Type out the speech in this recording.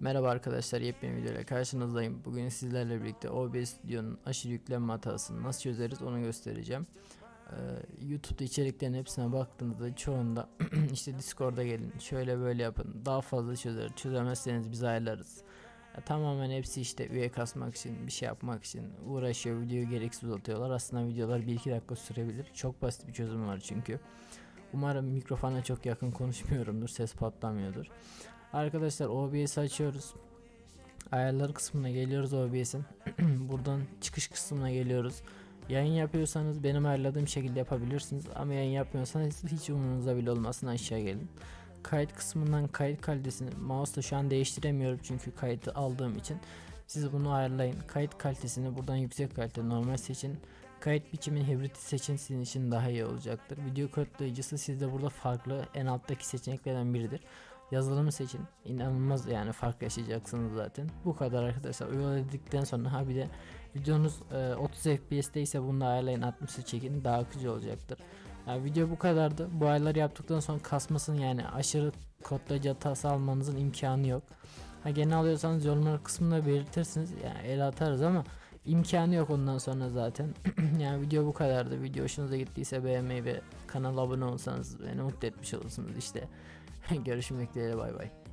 Merhaba arkadaşlar yepyeni videoyla karşınızdayım. Bugün sizlerle birlikte OBS Studio'nun aşırı yüklenme hatasını nasıl çözeriz onu göstereceğim. Ee, YouTube'da içeriklerin hepsine baktığınızda çoğunda işte Discord'a gelin şöyle böyle yapın daha fazla çözer çözemezseniz biz ayarlarız. Ya tamamen hepsi işte üye kasmak için bir şey yapmak için uğraşıyor videoyu gereksiz uzatıyorlar aslında videolar 1-2 dakika sürebilir çok basit bir çözüm var çünkü. Umarım mikrofona çok yakın konuşmuyorumdur ses patlamıyordur. Arkadaşlar OBS açıyoruz. Ayarlar kısmına geliyoruz OBS'in. Buradan çıkış kısmına geliyoruz. Yayın yapıyorsanız benim ayarladığım şekilde yapabilirsiniz ama yayın yapmıyorsanız hiç umurunuzda bile olmasın aşağı gelin. Kayıt kısmından kayıt kalitesini mouse'la şu an değiştiremiyorum çünkü kaydı aldığım için. Siz bunu ayarlayın. Kayıt kalitesini buradan yüksek kalite normal seçin. Kayıt biçimini hibrit seçin sizin için daha iyi olacaktır. Video kodlayıcısı sizde burada farklı en alttaki seçeneklerden biridir. Yazılımı seçin. İnanılmaz yani fark yaşayacaksınız zaten. Bu kadar arkadaşlar. Uyguladıktan sonra ha bir de videonuz e, 30 FPS'te ise bunu ayarlayın 60'ı çekin daha akıcı olacaktır. Yani video bu kadardı. Bu ayarları yaptıktan sonra kasmasın yani aşırı kodlayıcı hatası almanızın imkanı yok. Ha gene alıyorsanız yorumlar kısmında belirtirsiniz. Yani el atarız ama imkanı yok ondan sonra zaten. yani video bu kadardı. Video hoşunuza gittiyse beğenmeyi ve kanala abone olsanız beni mutlu etmiş olursunuz işte. Görüşmek dileğiyle bay bay.